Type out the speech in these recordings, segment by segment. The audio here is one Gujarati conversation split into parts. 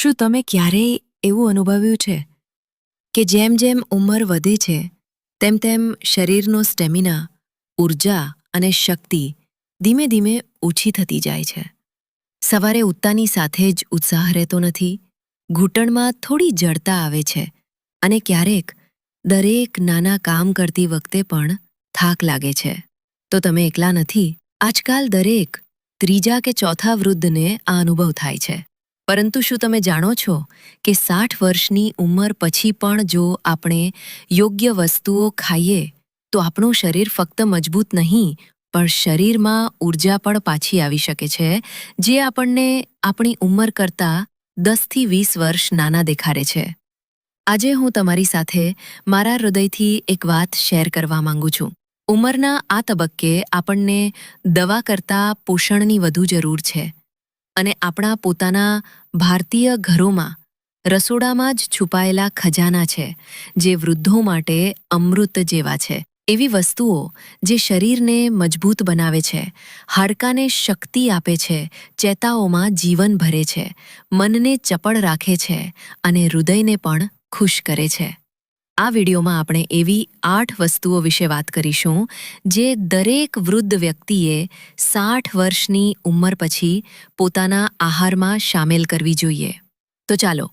શું તમે ક્યારેય એવું અનુભવ્યું છે કે જેમ જેમ ઉંમર વધે છે, તેમ તેમ શરીરનો સ્ટેમિના ઊર્જા અને શક્તિ ધીમે ધીમે ઓછી થતી જાય છે? સવારે ઉત્તાની સાથે જ ઉત્સાહ રહેતો નથી, ઘૂંટણમાં થોડી જડતા આવે છે અને ક્યારેક દરેક નાના કામ કરતી વખતે પણ થાક લાગે છે. તો તમે એકલા નથી, આજકાલ દરેક ત્રીજા કે ચોથા વૃદ્ધને આ અનુભવ થાય છે. પરંતુ શું તમે જાણો છો કે સાઠ વર્ષની ઉંમર પછી પણ જો આપણે યોગ્ય વસ્તુઓ ખાઈએ, તો આપણું શરીર ફક્ત મજબૂત નહીં, પણ શરીરમાં ઊર્જા પણ પાછી આવી શકે છે, જે આપણને આપણી ઉંમર કરતાં દસથી વીસ વર્ષ નાના દેખાડે છે. આજે હું તમારી સાથે મારા હૃદયથી એક વાત શેર કરવા માંગુ છું. ઉંમરના આ તબક્કે આપણને દવા કરતાં પોષણની વધુ જરૂર છે. અને આપણા પોતાના ભારતીય ઘરોમાં રસોડામાં જ છુપાયેલા ખજાના છે, જે વૃદ્ધો માટે અમૃત જેવા છે. એવી વસ્તુઓ જે શરીરને મજબૂત બનાવે છે, હાડકાને શક્તિ આપે છે, ચેતાઓમાં જીવન ભરે છે, મનને ચપળ રાખે છે અને હૃદયને પણ ખુશ કરે છે. આ વિડીયોમાં આપણે એવી આઠ વસ્તુઓ વિશે વાત કરીશું, જે દરેક વૃદ્ધ વ્યક્તિએ સાઠ વર્ષની ઉંમર પછી પોતાના આહારમાં સામેલ કરવી જોઈએ. તો ચાલો,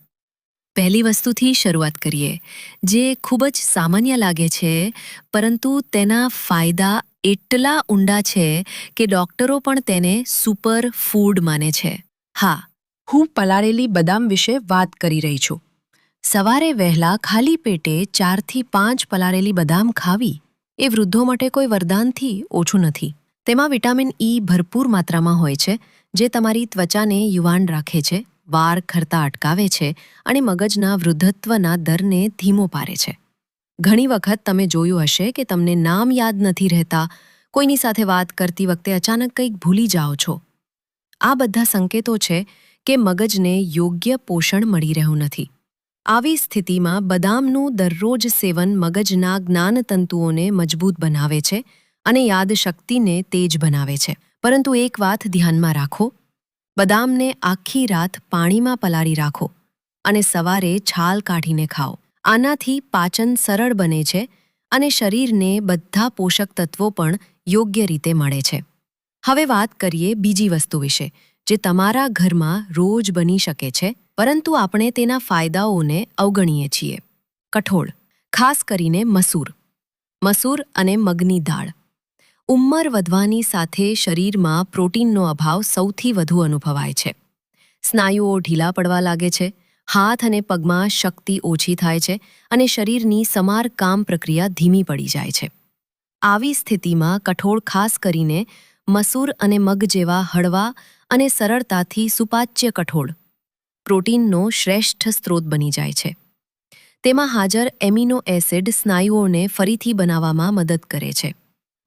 પહેલી વસ્તુથી શરૂઆત કરીએ, જે ખૂબ જ સામાન્ય લાગે છે, પરંતુ તેના ફાયદા એટલા ઊંડા છે કે ડોક્ટરો પણ તેને સુપર ફૂડ માને છે. હા, હું પલાળેલી બદામ વિશે વાત કરી રહી છું. સવારે વહેલા ખાલી પેટે ચારથી પાંચ પલાળેલી બદામ ખાવી એ વૃદ્ધો માટે કોઈ વરદાનથી ઓછું નથી. તેમાં વિટામિન ઈ ભરપૂર માત્રામાં હોય છે, જે તમારી ત્વચાને યુવાન રાખે છે, વાર ખરતા અટકાવે છે અને મગજના વૃદ્ધત્વના દરને ધીમો પારે છે. ઘણી વખત તમે જોયું હશે કે તમને નામ યાદ નથી રહેતા, કોઈની સાથે વાત કરતી વખતે અચાનક કંઈક ભૂલી જાઓ છો. આ બધા સંકેતો છે કે મગજને યોગ્ય પોષણ મળી રહ્યું નથી. આવી સ્થિતિમાં બદામનું દરરોજ સેવન મગજના જ્ઞાનતંતુઓને મજબૂત બનાવે છે અને યાદશક્તિને તેજ બનાવે છે. પરંતુ એક વાત ધ્યાનમાં રાખો. બદામને આખી રાત પાણીમાં પલાળી રાખો અને સવારે છાલ કાઢીને ખાઓ. આનાથી પાચન સરળ બને છે અને શરીરને બધા પોષક તત્વો પણ યોગ્ય રીતે મળે છે. હવે વાત કરીએ બીજી વસ્તુ વિશે. જે તમારા ઘરમાં રોજ બની શકે છે, પરંતુ આપણે તેના ફાયદાઓને અવગણીએ છીએ. કઠોળ, ખાસ કરીને મસૂર. મસૂર અને મગની દાળ. ઉંમર વધવાની સાથે શરીરમાં પ્રોટીનનો અભાવ સૌથી વધુ અનુભવાય છે. સ્નાયુઓ ઢીલા પડવા લાગે છે, હાથ અને પગમાં શક્તિ ઓછી થાય છે અને શરીરની સમાર કામ પ્રક્રિયા ધીમી પડી જાય છે. આવી સ્થિતિમાં કઠોળ ખાસ કરીને મસૂર અને મગ જેવા હળવા અને સરળતાથી સુપાચ્ય કઠોળ. પ્રોટીનનો શ્રેષ્ઠ સ્ત્રોત બની જાય છે. તેમાં હાજર એમિનો એસિડ સ્નાયુઓને ફરીથી બનાવવામાં મદદ કરે છે.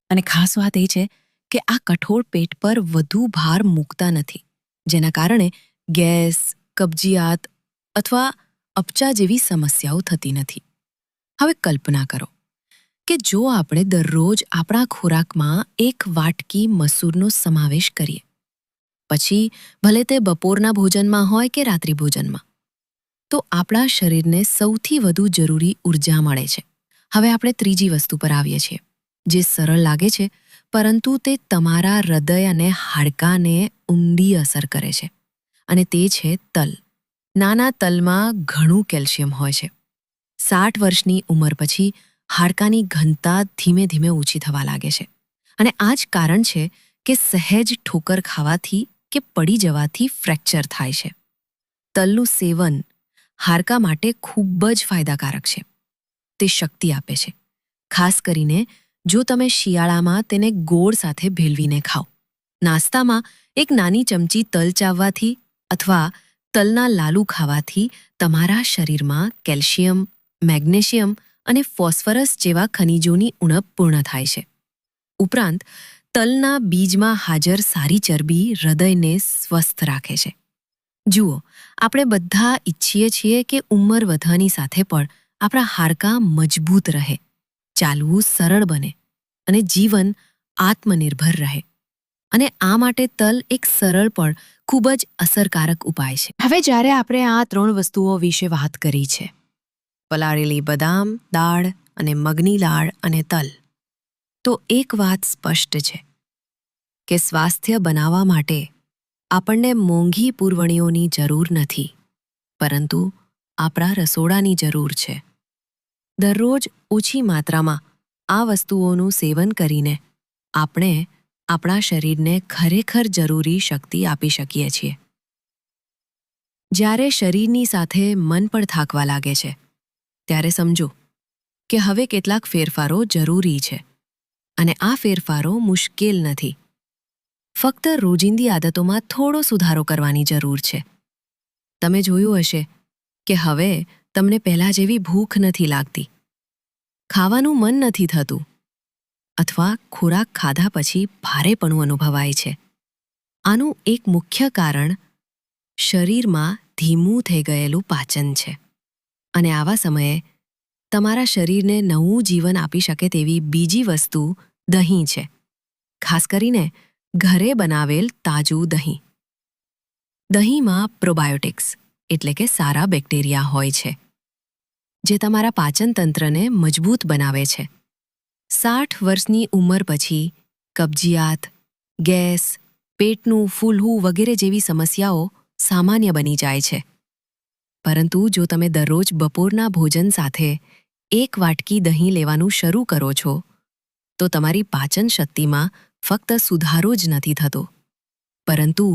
અને ખાસ વાત એ છે કે આ કઠોળ પેટ પર વધુ ભાર મૂકતા નથી, જેના કારણે ગેસ, કબજિયાત અથવા અપચા જેવી સમસ્યાઓ થતી નથી. હવે કલ્પના કરો કે જો આપણે દરરોજ આપણા ખોરાકમાં એક વાટકી મસૂરનો સમાવેશ કરીએ પછી ભલે તે બપોરના ભોજનમાં હોય કે રાત્રિ ભોજનમાં. તો આપણા શરીરને સૌથી વધુ જરૂરી ઊર્જા મળે છે. હવે આપણે ત્રીજી વસ્તુ પર આવીએ છીએ, જે સરળ લાગે છે, પરંતુ તે તમારા હૃદય અને હાડકાને ઊંડી અસર કરે છે. અને તે છે તલ. નાના તલમાં ઘણું કેલ્શિયમ હોય છે. સાઠ વર્ષની ઉંમર પછી હાડકાની ઘનતા ધીમે ધીમે ઓછી થવા લાગે છે. અને આ જ કારણ છે કે સહેજ ઠોકર ખાવાથી કે પડી જવાથી ફ્રેક્ચર થાય છે. તલનું સેવન હાડકા માટે ખૂબ જ ફાયદાકારક છે. તે શક્તિ આપે છે. ખાસ કરીને જો તમે શિયાળામાં તેને ગોળ સાથે ભેળવીને ખાઓ. નાસ્તામાં એક નાની ચમચી તલ ચાવવાથી અથવા તલના લાલુ ખાવાથી તમારા શરીરમાં કેલ્શિયમ, મેગ્નેશિયમ અને ફોસ્ફરસ જેવા ખનિજોની ઉણપ પૂર્ણ થાય છે. ઉપરાંત તલના બીજમાં હાજર સારી ચરબી હૃદયને સ્વસ્થ રાખે છે. જુઓ, આપણે બધા ઈચ્છીએ છીએ કે ઉંમર વધવાની સાથે પણ આપણા હાડકાં મજબૂત રહે, ચાલવું સરળ બને અને જીવન આત્મનિર્ભર રહે. અને આ માટે તલ એક સરળ પણ ખૂબ જ અસરકારક ઉપાય છે. હવે જ્યારે આપણે આ ત્રણ વસ્તુઓ વિશે વાત કરી છે, પલાળેલી બદામ, દાળ અને મગની દાળ અને તલ તો એક વાત સ્પષ્ટ છે કે સ્વાસ્થ્ય બનાવવા માટે આપણને મોંઘી પુરવણીઓની જરૂર નથી, પરંતુ આપણા રસોડાની જરૂર છે. દરરોજ ઓછી માત્રામાં આ વસ્તુઓનું સેવન કરીને આપણે આપણા શરીરને ખરેખર જરૂરી શક્તિ આપી શકીએ છીએ. જ્યારે શરીરની સાથે મન પણ થાકવા લાગે છે, ત્યારે સમજો કે હવે કેટલાક ફેરફારો જરૂરી છે. અને આ ફેરફારો મુશ્કેલ નથી. ફક્ત રોજિંદી આદતોમાં થોડો સુધારો કરવાની જરૂર છે. તમે જોયું હશે કે હવે તમને પહેલાં જેવી ભૂખ નથી લાગતી. ખાવાનું મન નથી થતું. અથવા ખોરાક ખાધા પછી ભારેપણું અનુભવાય છે. આનું એક મુખ્ય કારણ શરીરમાં ધીમું થઈ ગયેલું પાચન છે. અને આવા સમયે તમારા શરીરને નવું જીવન આપી શકે તેવી બીજી વસ્તુ દહીં છે. ખાસ કરીને ઘરે બનાવેલ તાજું દહીં. દહીંમાં પ્રોબાયોટિક્સ એટલે કે સારા બેક્ટેરિયા હોય છે, જે તમારા પાચનતંત્રને મજબૂત બનાવે છે. સાઠ વર્ષની ઉંમર પછી કબજિયાત, ગેસ, પેટનું ફૂલવું વગેરે જેવી સમસ્યાઓ સામાન્ય બની જાય છે. પરંતુ જો તમે દરરોજ બપોરના ભોજન સાથે એક વાટકી દહીં લેવાનું શરૂ કરો છો તો તમારી પાચન શક્તિમાં ફક્ત સુધારો જ નથી થતો. પરંતુ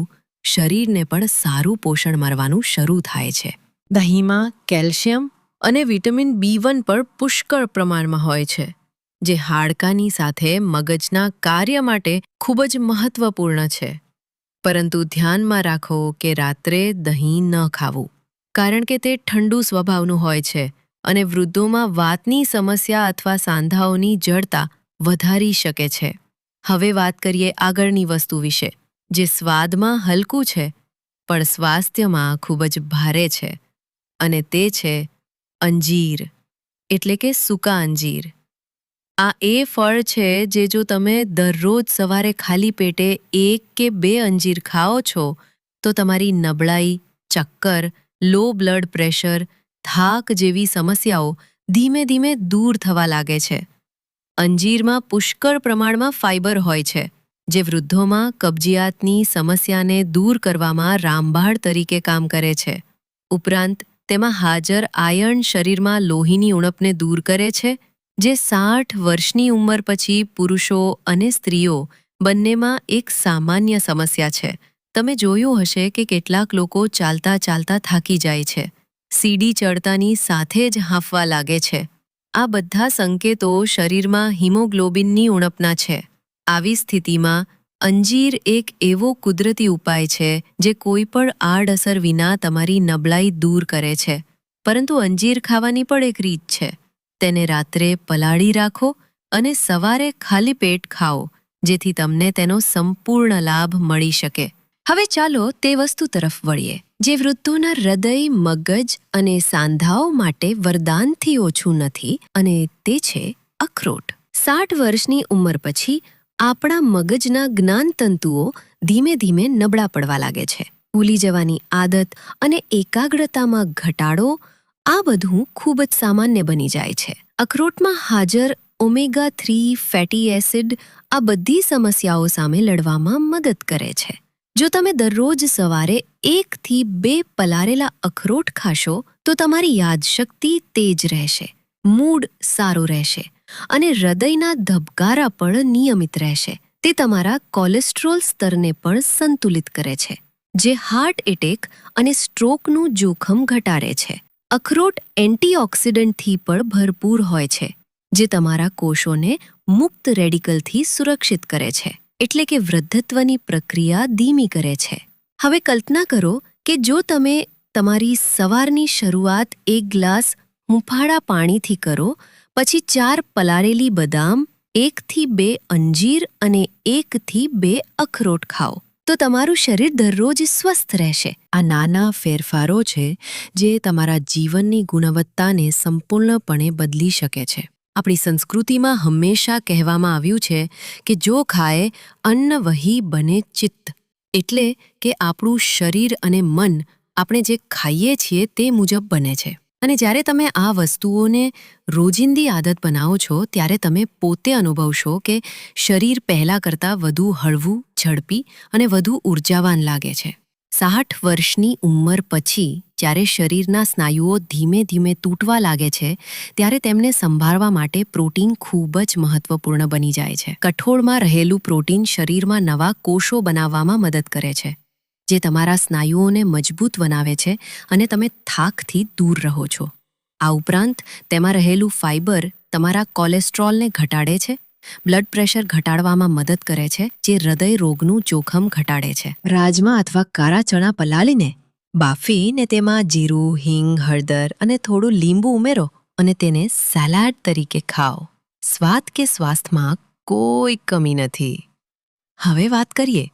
શરીરને પણ સારું પોષણ મળવાનું શરૂ થાય છે. દહીંમાં કેલ્શિયમ અને વિટામિન બી વન પણ પુષ્કળ પ્રમાણમાં હોય છે, જે હાડકાની સાથે મગજના કાર્ય માટે ખૂબ જ મહત્વપૂર્ણ છે. પરંતુ ધ્યાનમાં રાખો કે રાત્રે દહીં ન ખાવું, કારણ કે તે ઠંડુ સ્વભાવનું હોય છે અને વૃદ્ધોમાં વાતની સમસ્યા અથવા સાંધાઓની જડતા વધારી શકે છે. હવે વાત કરીએ આગળની વસ્તુ વિશે, જે સ્વાદમાં હલકું છે, પણ સ્વાસ્થ્યમાં ખૂબ જ ભારે છે, અને તે છે અંજીર, એટલે કે સૂકા અંજીર. આ એ ફળ છે જે જો તમે દરરોજ સવારે ખાલી પેટે એક કે બે અંજીર ખાઓ છો, તો તમારી નબળાઈ, ચક્કર, લો બ્લડ પ્રેશર, થાક જેવી સમસ્યાઓ ધીમે ધીમે દૂર થવા લાગે છે. અંજીરમાં પુષ્કળ પ્રમાણમાં ફાઇબર હોય છે, જે વૃદ્ધોમાં કબજિયાતની સમસ્યાને દૂર કરવામાં રામભાળ તરીકે કામ કરે છે. ઉપરાંત, તેમાં હાજર આયર્ન શરીરમાં લોહીની ઉણપને દૂર કરે છે, જે સાઠ વર્ષની ઉંમર પછી પુરુષો અને સ્ત્રીઓ બંનેમાં એક સામાન્ય સમસ્યા છે. તમે જોયું હશે કે કેટલાક લોકો ચાલતા ચાલતા થાકી જાય છે. સીડી ચડતાની સાથે જ હાંફવા લાગે છે. આ બધા સંકેતો શરીરમાં હિમોગ્લોબિનની ઉણપના છે. આવી સ્થિતિમાં અંજીર એક એવો કુદરતી ઉપાય છે જે કોઈ પણ આડઅસર વિના તમારી નબળાઈ દૂર કરે છે. પરંતુ અંજીર ખાવાની પણ એક રીત છે. તેને રાત્રે પલાળી રાખો અને સવારે ખાલી પેટ ખાઓ, જેથી તમને તેનો સંપૂર્ણ લાભ મળી શકે. હવે ચાલો તે વસ્તુ તરફ વળીએ. જે વૃદ્ધોના હૃદય, મગજ અને સાંધાઓ માટે વરદાનથી ઓછું નથી અને તે છે અખરોટ. સાઠ વર્ષની ઉંમર પછી આપણા મગજના જ્ઞાનતંતુઓ ધીમે ધીમે નબળા પડવા લાગે છે. ભૂલી જવાની આદત અને એકાગ્રતામાં ઘટાડો આ બધું ખૂબ જ સામાન્ય બની જાય છે. અખરોટમાં હાજર ઓમેગા થ્રી ફેટી એસિડ આ બધી સમસ્યાઓ સામે લડવામાં મદદ કરે છે. જો તમે દરરોજ સવારે એકથી બે પલારેલા અખરોટ ખાશો, તો તમારી યાદશક્તિ તેજ રહેશે, મૂડ સારો રહેશે અને હૃદયના ધબકારા પણ નિયમિત રહેશે. તે તમારા કોલેસ્ટ્રોલ સ્તરને પણ સંતુલિત કરે છે, જે હાર્ટ એટેક અને સ્ટ્રોકનું જોખમ ઘટાડે છે. અખરોટ એન્ટીઓક્સિડન્ટથી પણ ભરપૂર હોય છે, જે તમારા કોષોને મુક્ત રેડિકલથી સુરક્ષિત કરે છે. એટલે કે વૃદ્ધત્વની પ્રક્રિયા ધીમી કરે છે. હવે કલ્પના કરો કે જો તમે તમારી સવારની શરૂઆત એક ગ્લાસ હુંફાળા પાણીથી કરો, પછી ચાર પલાળેલી બદામ, એકથી બે અંજીર અને એકથી બે અખરોટ ખાઓ. તો તમારું શરીર દરરોજ સ્વસ્થ રહેશે. આ નાના ફેરફારો છે જે તમારા જીવનની ગુણવત્તાને સંપૂર્ણપણે બદલી શકે છે. આપણી સંસ્કૃતિમાં હંમેશા કહેવામાં આવ્યું છે કે જો ખાય, અન્ન વહી બને ચિત્ત. એટલે કે આપણું શરીર અને મન આપણે જે ખાઈએ છીએ તે મુજબ બને છે. અને જ્યારે તમે આ વસ્તુઓને રોજિંદી આદત બનાવો છો, ત્યારે તમે પોતે અનુભવશો કે શરીર પહેલાં કરતાં વધુ હળવું, ઝડપી અને વધુ ઉર્જાવાન લાગે છે. સાઠ વર્ષની ઉંમર પછી જ્યારે શરીરના સ્નાયુઓ ધીમે ધીમે તૂટવા લાગે છે, ત્યારે તેમને સંભાળવા માટે પ્રોટીન ખૂબ જ મહત્વપૂર્ણ બની જાય છે. કઠોળમાં રહેલું પ્રોટીન શરીરમાં નવા કોષો બનાવવામાં મદદ કરે છે, જે તમારા સ્નાયુઓને મજબૂત બનાવે છે અને તમે થાકથી દૂર રહો છો. આ ઉપરાંત, તેમાં રહેલું ફાઇબર તમારા કોલેસ્ટ્રોલને ઘટાડે છે બ્લડ પ્રેશર ઘટાડવામાં મદદ કરે છે, જે હૃદય રોગનું જોખમ ઘટાડે છે. રાજમા અથવા કારા ચણા પલાળીને બાફીને તેમાં જીરું, હિંગ, હળદર અને થોડું લીંબુ ઉમેરો અને તેને સલાડ તરીકે ખાઓ. સ્વાદ કે સ્વાસ્થ્યમાં કોઈ કમી નથી. હવે વાત કરીએ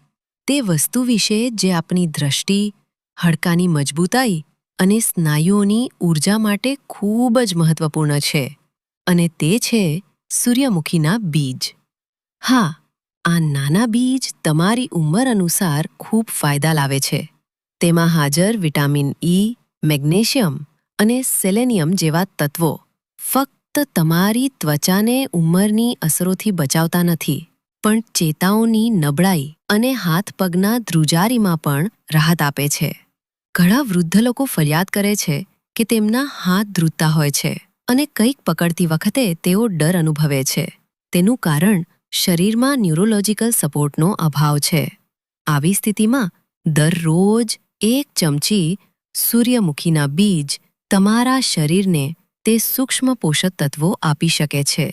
તે વસ્તુ વિશે જે આપણી દ્રષ્ટિ, હડકાની મજબૂતાઈ અને સ્નાયુઓની ઊર્જા માટે ખૂબ જ મહત્વપૂર્ણ છે. અને તે છે સૂર્યમુખીના બીજ. હા, આ નાના બીજ તમારી ઉંમર અનુસાર ખૂબ ફાયદા લાવે છે. તેમાં હાજર વિટામિન ઈ મેગ્નેશિયમ અને સેલેનિયમ જેવા તત્વો ફક્ત તમારી ત્વચાને ઉંમરની અસરોથી બચાવતા નથી, પણ ચેતાઓની નબળાઈ અને હાથ પગના ધ્રુજારીમાં પણ રાહત આપે છે. ઘણા વૃદ્ધ લોકો ફરિયાદ કરે છે કે તેમના હાથ ધ્રુજતા હોય છે. અને કંઈક પકડતી વખતે તેઓ ડર અનુભવે છે. તેનું કારણ શરીરમાં ન્યુરોલોજીકલ સપોર્ટનો અભાવ છે. આવી સ્થિતિમાં દરરોજ એક ચમચી સૂર્યમુખીના બીજ તમારા શરીરને તે સૂક્ષ્મ પોષક તત્વો આપી શકે છે,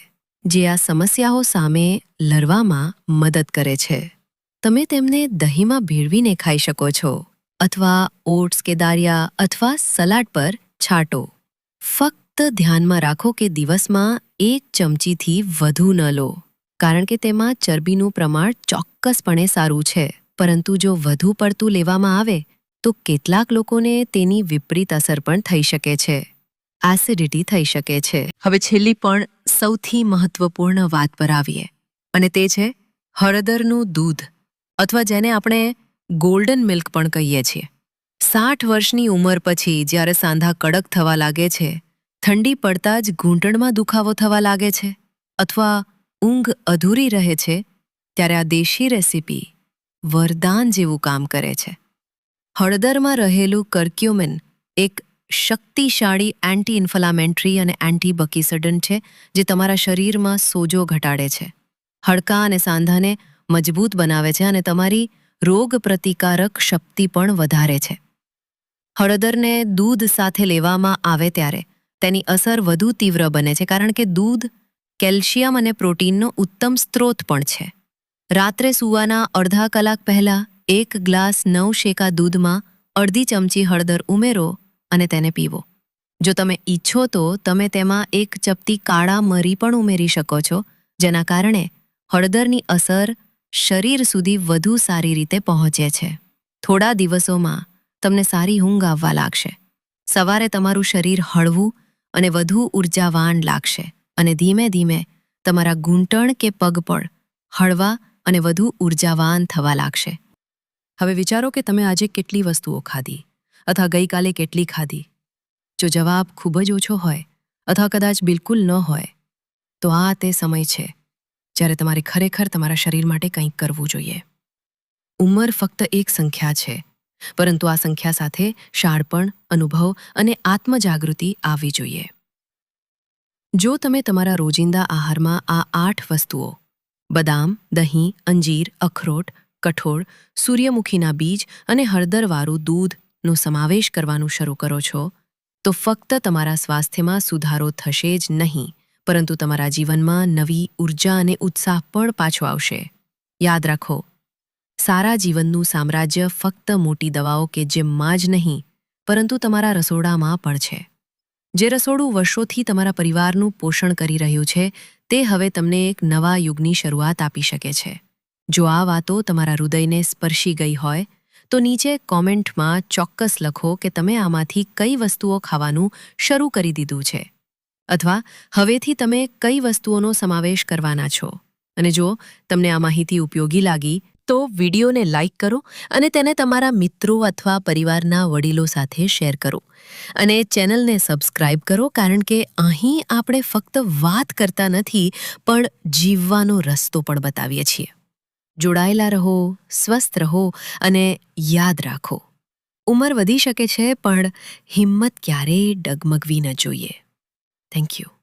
જે આ સમસ્યાઓ સામે લડવામાં મદદ કરે છે. તમે તેમને દહીંમાં ભેળવીને ખાઈ શકો છો, અથવા ઓટ્સ કે દારિયા અથવા સલાડ પર છાંટો. ફક્ત ધ્યાનમાં રાખો કે દિવસમાં એક ચમચીથી વધુ ન લો, કારણ કે તેમાં ચરબીનું પ્રમાણ ચોક્કસપણે સારું છે. પરંતુ જો વધુ પડતું લેવામાં આવે, તો કેટલાક લોકોને તેની વિપરીત અસર પણ થઈ શકે છે. એસિડિટી થઈ શકે છે. હવે છેલ્લી પણ સૌથી મહત્વપૂર્ણ વાત પર આવીએ, અને તે છે હળદરનું દૂધ, અથવા જેને આપણે ગોલ્ડન મિલ્ક પણ કહીએ છીએ. સાઠ વર્ષની ઉંમર પછી જ્યારે સાંધા કડક થવા લાગે છે ઠંડી પડતા જ ઘૂંટણમાં દુખાવો થવા લાગે છે અથવા ઊંઘ અધૂરી રહે છે ત્યારે આ દેશી રેસીપી વરદાન જેવું કામ કરે છે. હળદરમાં રહેલું કર્ક્યુમિન એક શક્તિશાળી એન્ટી ઇન્ફ્લામેન્ટરી અને એન્ટી બકીસડન છે જે તમારા શરીરમાં સોજો ઘટાડે છે. હડકાં અને સાંધાને મજબૂત બનાવે છે અને તમારી રોગ પ્રતિકારક શક્તિ પણ વધારે છે. હળદરને દૂધ સાથે લેવામાં આવે ત્યારે તેની અસર વધુ તીવ્ર બને છે, કારણ કે દૂધ, કેલ્શિયમ અને પ્રોટીનનો ઉત્તમ સ્ત્રોત પણ છે. રાત્રે સૂવાના અડધા કલાક પહેલાં એક ગ્લાસ નવ શેકા દૂધમાં અડધી ચમચી હળદર ઉમેરો અને તેને પીવો. જો તમે ઈચ્છો તો તમે તેમાં એક ચપટી કાળા મરી પણ ઉમેરી શકો છો, જેના કારણે હળદરની અસર શરીર સુધી વધુ સારી રીતે પહોંચે છે. થોડા દિવસોમાં તમને સારી ઊંઘ આવવા લાગશે. સવારે તમારું શરીર હળવું અને વધુ ઉર્જાવાન લાગશે. અને ધીમે ધીમે તમારા ઘૂંટણ કે પગ પણ હળવા અને વધુ ઉર્જાવાન થવા લાગશે. હવે વિચારો કે તમે આજે કેટલી વસ્તુઓ ખાધી, અથવા ગઈકાલે કેટલી ખાધી. જો જવાબ ખૂબ જ ઓછો હોય, અથવા કદાચ બિલકુલ ન હોય, તો આ તે સમય છે જ્યારે તમારે ખરેખર તમારા શરીર માટે કંઈક કરવું જોઈએ. ઉંમર ફક્ત એક સંખ્યા છે, પરંતુ આ સંખ્યા સાથે શાળપણ અનુભવ અને આત્મજાગૃતિ આવવી જોઈએ. જો તમે તમારા રોજિંદા આહારમાં આ આઠ વસ્તુઓ, બદામ, દહીં, અંજીર, અખરોટ, કઠોળ, સૂર્યમુખીના બીજ અને હળદરવાળું દૂધનો સમાવેશ કરવાનું શરૂ કરો છો, તો ફક્ત તમારા સ્વાસ્થ્યમાં સુધારો થશે જ નહીં, પરંતુ તમારા જીવનમાં નવી ઊર્જા અને ઉત્સાહ પણ પાછો આવશે. યાદ રાખો, સારા જીવનનું સામ્રાજ્ય ફક્ત મોટી દવાઓ કે જેમમાં જ નહીં પરંતુ તમારા રસોડામાં પણ છે. જે રસોડું વર્ષોથી તમારા પરિવારનું પોષણ કરી રહ્યું છે, તે હવે તમને એક નવા યુગની શરૂઆત આપી શકે છે. જો આ વાતો તમારા હૃદયને સ્પર્શી ગઈ હોય, તો નીચે કોમેન્ટમાં ચોક્કસ લખો કે તમે આમાંથી કઈ વસ્તુઓ ખાવાનું શરૂ કરી દીધું છે. અથવા હવેથી તમે કઈ વસ્તુઓનો સમાવેશ કરવાના છો. અને જો તમને આ માહિતી ઉપયોગી લાગી તો વિડીયોને લાઇક કરો અને તેને તમારા મિત્રો અથવા પરિવારના વડીલો સાથે શેર કરો. અને ચેનલને સબસ્ક્રાઇબ કરો કારણ કે અહીં આપણે ફક્ત વાત કરતા નથી, પણ જીવવાનો રસ્તો પણ બતાવીએ છીએ. જોડાયેલા રહો, સ્વસ્થ રહો અને યાદ રાખો. ઉંમર વધી શકે છે, પણ હિંમત ક્યારેય ડગમગવી ન જોઈએ. Thank you